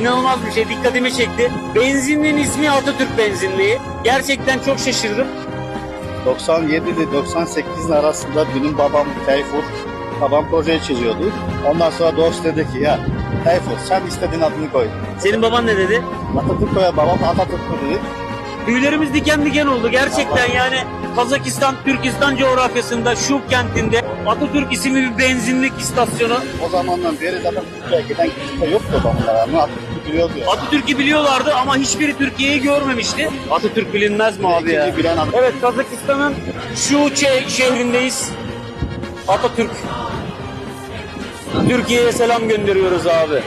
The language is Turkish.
inanılmaz bir şey. Dikkatimi çekti. Benzinliğin ismi Atatürk benzinliği. Gerçekten çok şaşırdım. 97 ile 98 arasında benim babam Tayfur, babam projeyi çiziyordu. Ondan sonra dost dedi ki ya Tayfur sen istediğin adını koy. Senin baban ne dedi? Atatürk koya babam Atatürk dedi. Tüylerimiz diken diken oldu gerçekten yani Kazakistan, Türkistan coğrafyasında şu kentinde Atatürk isimli bir benzinlik istasyonu. O zamandan beri zaten Türkiye'ye giden kimse yoktu o zamanlar. Ama Atatürk'ü biliyordu ya. Atatürk'ü biliyorlardı ama hiçbiri Türkiye'yi görmemişti. Atatürk bilinmez mi abi ya? Bilen adam. Evet Kazakistan'ın Şuçe şehrindeyiz. Atatürk. Türkiye'ye selam gönderiyoruz abi.